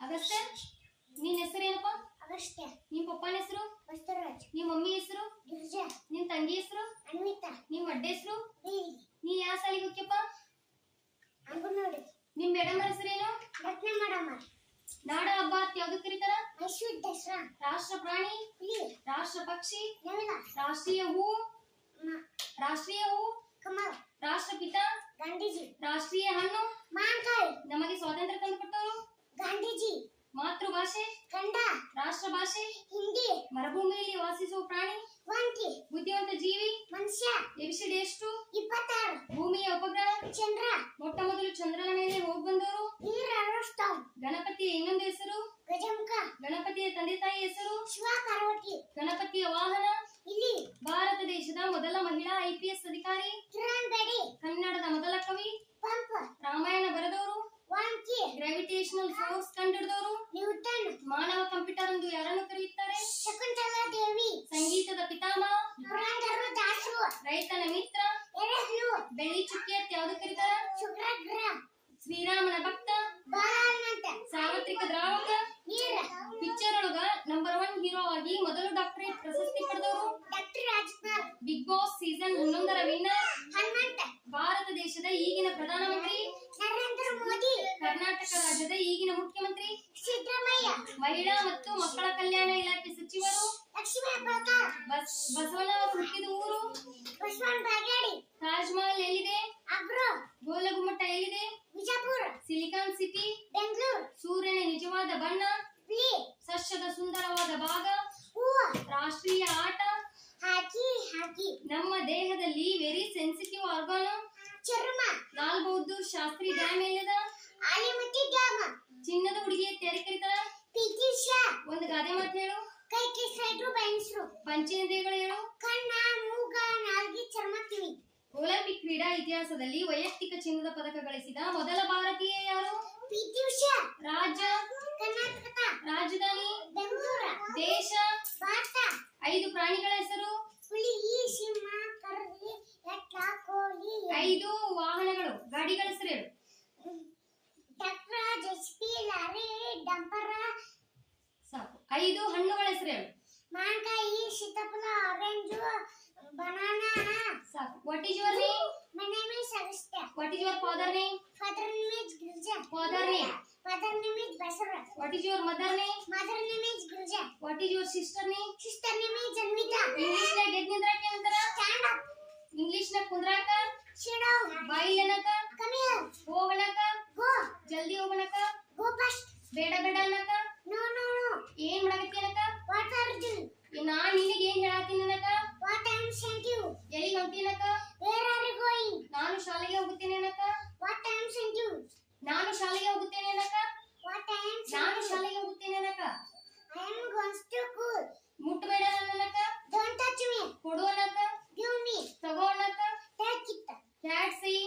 ಅಗಸ್ತ್ಯ ನಿನ್ ಹೆಸರೇನಪ್ಪ ಅಗಸ್ತ್ಯ. ನಿಮ್ ಪಪ್ಪನ ಹೆಸರು? ಬಸವರಾಜ್ ನಿಮ್ ಮಮ್ಮಿ ಹೆಸರು? ಗಿರ್ಜಾ. ನಿಮ್ ತಂಗಿ ಹೆಸರು? ಅನ್ವಿತಾ. ನಿಮ್ ಅಡ್ಡೆ ಹೆಸರು? ನೀ ಯಾವ ಸಾಲಿಗೆ ಹೋಗ್ಯಪ್ಪ? ಅಂಗನವಾಡಿ. ನಿಮ್ ಮೇಡಮ್ ಹೆಸರೇನು ರತ್ನ ಮಾಡಮ್ಮ ನಾಡ ಹಬ್ಬ ಅಂತ ಯಾವ್ದು ಕರೀತಾರ? ಮೈಸೂರು ದಸರಾ. ರಾಷ್ಟ್ರ ಪ್ರಾಣಿ? ಹುಲಿ. ರಾಷ್ಟ್ರ ಪಕ್ಷಿ? ನವಿಲ ರಾಷ್ಟ್ರೀಯ ಹೂ? ರಾಷ್ಟ್ರೀಯ ಹೂ? ಕಮಲ. ರಾಷ್ಟ್ರಪಿತ? ಗಾಂಧೀಜಿ. ರಾಷ್ಟ್ರೀಯ ಹಣ್ಣು? ಮಾಂಕಾಯಿ ನಮಗೆ ಸ್ವಾತಂತ್ರ್ಯ ಗಾಂಧೀಜಿ ಮಾತೃಭಾಷೆ ಕನ್ನಡ. ರಾಷ್ಟ್ರ ಭಾಷೆ? ಹಿಂದಿ. ಮರುಭೂಮಿಯಲ್ಲಿ ವಾಸಿಸುವ ಪ್ರಾಣಿ? ವಾಂತಿ. ಬುದ್ಧಿವಂತ ಜೀವಿ? ಮನುಷ್ಯ. ಎಬಿಸಿಡಿ ಎಷ್ಟು? ಇಪ್ಪತ್ತಾರು. ಭೂಮಿಯ ಉಪಗ್ರಹ? ಚಂದ್ರ. ಮೊಟ್ಟ ಮೊದಲು ಚಂದ್ರನ ಮೇಲೆ ಹೋಗಿ ಬಂದವರು? ಗಣಪತಿಯ ಇನ್ನೊಂದು ಹೆಸರು? ಗಜಮುಖ. ಗಣಪತಿಯ ತಂದೆ ತಾಯಿ ಹೆಸರು? ಶಿವ ಪಾರ್ವತಿ. ಗಣಪತಿಯ ವಾಹನ? ಇಲ್ಲಿ. ಭಾರತ ದೇಶದ ಮೊದಲ ಮಹಿಳಾ ಐಪಿಎಸ್ ಅಧಿಕಾರಿ? ಕಿರಣ್ ಬೇಡಿ. ಕನ್ನಡದ ಮೊದಲ ಕವಿ? ಪಂಪ. ರಾಮಾಯಣ ಬರೆದವರು? ಗ್ರಾವಿಟೇಷನಲ್ ಫೋರ್ಸ್ ಕಂಡುಹಿಡಿದವರು ನ್ಯೂಟನ್ ಮಾನವ ಕಂಪ್ಯೂಟರ್ ಎಂದು ಯಾರನ್ನು ಕರೆಯುತ್ತಾರೆ? ಶಕುಂತಲಾ ದೇವಿ ಸಂಗೀತದ ಪಿತಾಮಹ? ಪುರಂದರ ರೈತನ ಮಿತ್ರ? ಎರೆಹಣ್ಣು ಬೆಳ್ಳಿ ಚುಕ್ಕಿ ಅಂತ ಯಾವ್ದು ಕರೀತಾರೆ? ಶುಕ್ರಗ್ರಹ. ಶ್ರೀರಾಮನ ಭಕ್ತ? ಬಾಲಾನಂತ ಸಾರ್ವತ್ರಿಕ ದ್ರಾವಕ? ನೀರ ಪಿಕ್ಚರ್ ಒಳಗ ನಂಬರ್ ಒನ್ ಹೀರೋ ಆಗಿ ಮೊದಲು ಡಾಕ್ಟರೇಟ್ ಪ್ರಶಸ್ತಿ ಪಡೆದವರು? Doctor Rajkumar. Big boss season ಹನ್ನೊಂದರ ವಿನ್ನರ್ ಮಹಿಳಾ ಮತ್ತು ಮಕ್ಕಳ ಕಲ್ಯಾಣ ಇಲಾಖೆ ಸಚಿವರು ಬಸವಣ್ಣ ಹುಟ್ಟಿದ ಊರು? ತಾಜ್ ಮಹಲ್ ಎಲ್ಲಿದೆ? ಗೋಲಗುಮ್ಮಟ ಎಲ್ಲಿದೆ? ಬಿಜಾಪುರ. Silicon city. ಬೆಂಗಳೂರು. ಸೂರ್ಯನ ನಿಜವಾದ ಬಣ್ಣ. ಸಸ್ಯದ ಸುಂದರವಾದ ಭಾಗ. ರಾಷ್ಟ್ರೀಯ ಆಟ. ಹಾಕಿ ಹಾಕಿ. ನಮ್ಮ ದೇಹದಲ್ಲಿ ವೆರಿ ಸೆನ್ಸಿಟಿವ್ ಆರ್ಗಾನ್ ಚರ್ಮ. ಲಾಲ್ ಬಹದ್ದೂರ್ ಶಾಸ್ತ್ರಿ ಡ್ಯಾಮ್ ಎಲ್ಲದ ಆಲಿಮಟ್ಟಿ ಡ್ಯಾಮ್ ಚಿನ್ನದ ಹುಡುಗಿ ತೆರೆ ಕರೀತಾರ ಪಿಟಿ ಶಾ ಒಂದು ಗಾದೆ ಮಾತು ಹೇಳು. ಕೈ ಕಿಸ್ರು ಬಯನ್ಸ್ರು ಪಂಚೇಂದ್ರಿಯಗಳು ಹೇಳು ಕಣ್ಣ ಮೂಗ ನಾಲ್ಗಿ ಚರ್ಮ ಕಿವಿ ಒಲಿಂಪಿಕ್ ಕ್ರೀಡಾ ಇತಿಹಾಸದಲ್ಲಿ ವೈಯಕ್ತಿಕ ಚಿನ್ನದ ಪದಕ ಗಳಿಸಿದ ಮೊದಲ ಭಾರತೀಯ ಯಾರು? ಪಿಟಿ ಉಷಾ ರಾಜ್ಯ? ಕರ್ನಾಟಕ. ರಾಜಧಾನಿ? ಬೆಂಗಳೂರು. ದೇಶ? ಭಾರತ. ಐದು ಪ್ರಾಣಿಗಳ ಹೆಸರು? ಹುಲಿ ಸಿಂಹ ಕರಡಿ ಎಟ್ಟ ಕೋಳಿ ಐದು ವಾಹನಗಳು. ಗಾಡಿಗಳ ಹೆಸರು ಐದು ಹಣ್ಣುಗಳ ಹೆಸರು ಮಾವಿನಕಾಯಿ ಸೀತಾಫಲ ಆರೆಂಜ್ ಬನಾನಾ ಸಾಕು what is your name my name is Agastya what is your father name father name is Girija father name father name is Basavaraj what is your mother name mother name is Girija what is your sister name sister name is Janvita English ನಲ್ಲಿ ಗೆದ್ ನಿಂದ್ರಾಕ ಏನಂತಾರ stand up English ನಲ್ಲಿ ಕುಂದ್ರಾಕ sit down ಬಾಯಿಲ್ ಏನಕ come here ಹೋಗಣಕ go ಜಲ್ದಿ ಹೋಗಣಕ ಗೋ ಫಾಸ್ಟ್ ಬೇಡ ಬೇಡ That's it.